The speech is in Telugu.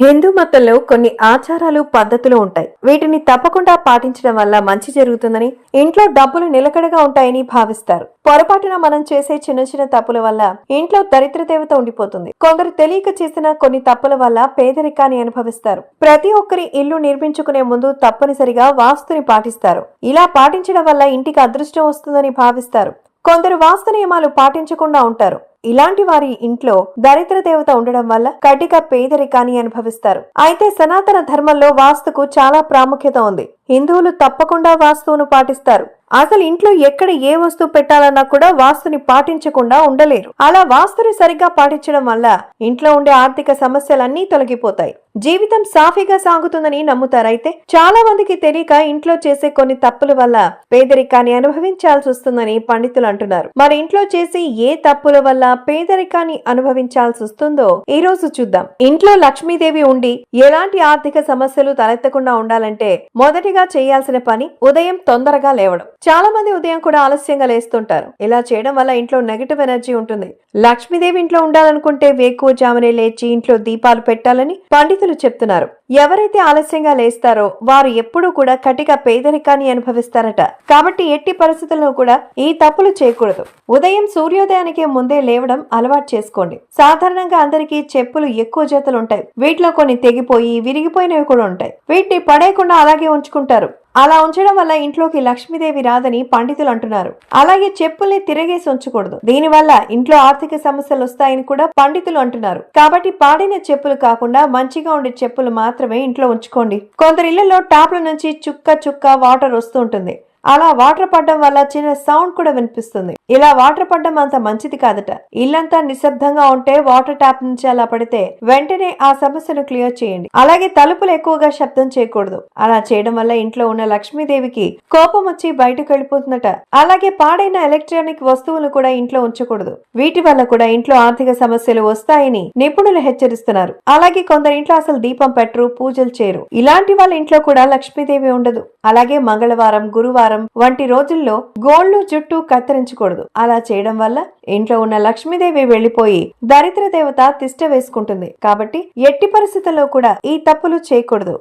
హిందూ మతంలో కొన్ని ఆచారాలు పద్ధతులు ఉంటాయి. వీటిని తప్పకుండా పాటించడం వల్ల మంచి జరుగుతుందని ఇంట్లో డబ్బులు నిలకడగా ఉంటాయని భావిస్తారు. పొరపాటున మనం చేసే చిన్న చిన్న తప్పుల వల్ల ఇంట్లో దరిద్ర దేవత ఉండిపోతుంది. కొందరు తెలియక చేసిన కొన్ని తప్పుల వల్ల పేదరికాన్ని అనుభవిస్తారు. ప్రతి ఒక్కరి ఇల్లు నిర్మించుకునే ముందు తప్పనిసరిగా వాస్తుని పాటిస్తారు. ఇలా పాటించడం వల్ల ఇంటికి అదృష్టం వస్తుందని భావిస్తారు. కొందరు వాస్తు నియమాలు పాటించకుండా ఉంటారు. ఇలాంటి వారి ఇంట్లో దరిద్ర దేవత ఉండడం వల్ల కటిక పేదరికాన్ని అనుభవిస్తారు. అయితే సనాతన ధర్మంలో వాస్తుకు చాలా ప్రాముఖ్యత ఉంది. హిందువులు తప్పకుండా వాస్తువును పాటిస్తారు. అసలు ఇంట్లో ఎక్కడ ఏ వస్తువు పెట్టాలన్నా కూడా వాస్తుని పాటించకుండా ఉండలేరు. అలా వాస్తుని సరిగ్గా పాటించడం వల్ల ఇంట్లో ఉండే ఆర్థిక సమస్యలన్నీ తొలగిపోతాయి. జీవితం సాఫీగా సాగుతుందని నమ్ముతారైతే చాలా మందికి తెలియక ఇంట్లో చేసే కొన్ని తప్పుల వల్ల పేదరికాన్ని అనుభవించాల్సి వస్తుందని పండితులు అంటున్నారు. మరి ఇంట్లో చేసే ఏ తప్పుల వల్ల పేదరికాన్ని అనుభవించాల్సి వస్తుందో ఈ రోజు చూద్దాం. ఇంట్లో లక్ష్మీదేవి ఉండి ఎలాంటి ఆర్థిక సమస్యలు తలెత్తకుండా ఉండాలంటే మొదటిగా చేయాల్సిన పని ఉదయం తొందరగా లేవడం. చాలా మంది ఉదయం కూడా ఆలస్యంగా లేస్తుంటారు. ఇలా చేయడం వల్ల ఇంట్లో నెగటివ్ ఎనర్జీ ఉంటుంది. లక్ష్మీదేవి ఇంట్లో ఉండాలనుకుంటే వేకువ జామునే లేచి ఇంట్లో దీపాలు పెట్టాలని పండితులు చెప్తున్నారు. ఎవరైతే ఆలస్యంగా లేస్తారో వారు ఎప్పుడూ కూడా కటిక పేదరికాన్ని అనుభవిస్తారట. కాబట్టి ఎట్టి పరిస్థితుల్లో కూడా ఈ తప్పులు చేయకూడదు. ఉదయం సూర్యోదయానికి ముందే లేవడం అలవాటు చేసుకోండి. సాధారణంగా అందరికీ చెప్పులు ఎక్కువ జతలు ఉంటాయి. వీటిలో కొన్ని తెగిపోయి విరిగిపోయినవి కూడా ఉంటాయి. వీటిని పడేయకుండా అలాగే ఉంచుకుంటారు. అలా ఉంచడం వల్ల ఇంట్లోకి లక్ష్మీదేవి రాదని పండితులు అంటున్నారు. అలాగే చెప్పుల్ని తిరగేసి ఉంచకూడదు. దీనివల్ల ఇంట్లో ఆర్థిక సమస్యలు వస్తాయని కూడా పండితులు అంటున్నారు. కాబట్టి పాడిన చెప్పులు కాకుండా మంచిగా ఉండే చెప్పులు మాత్రమే ఇంట్లో ఉంచుకోండి. కొందరి ఇళ్ళలో టాప్ల నుంచి చుక్క చుక్క వాటర్ వస్తూ ఉంటుంది. అలా వాటర్ పడడం వల్ల చిన్న సౌండ్ కూడా వినిపిస్తుంది. ఇలా వాటర్ పడడం అంత మంచిది కాదట. ఇల్లంతా నిశ్శబ్దంగా ఉంటే వాటర్ ట్యాప్ నుంచి అలా పడితే వెంటనే ఆ సమస్యను క్లియర్ చేయండి. అలాగే తలుపులు ఎక్కువగా శబ్దం చేయకూడదు. అలా చేయడం వల్ల ఇంట్లో ఉన్న లక్ష్మీదేవికి కోపం వచ్చి బయటకు వెళ్ళిపోతుందట. అలాగే పాడైన ఎలక్ట్రానిక్ వస్తువులు కూడా ఇంట్లో ఉంచకూడదు. వీటి వల్ల కూడా ఇంట్లో ఆర్థిక సమస్యలు వస్తాయని నిపుణులు హెచ్చరిస్తున్నారు. అలాగే కొందరు ఇంట్లో అసలు దీపం పెట్టరు పూజలు చేయరు. ఇలాంటి వాళ్ళ ఇంట్లో కూడా లక్ష్మీదేవి ఉండదు. అలాగే మంగళవారం గురువారం వంటి రోజుల్లో గోళ్ళు జుట్టు కత్తిరించకూడదు. అలా చేయడం వల్ల ఇంట్లో ఉన్న లక్ష్మీదేవి వెళ్ళిపోయి దరిద్ర దేవత తిష్ట వేసుకుంటుంది. కాబట్టి ఎట్టి పరిస్థితుల్లో కూడా ఈ తప్పులు చేయకూడదు.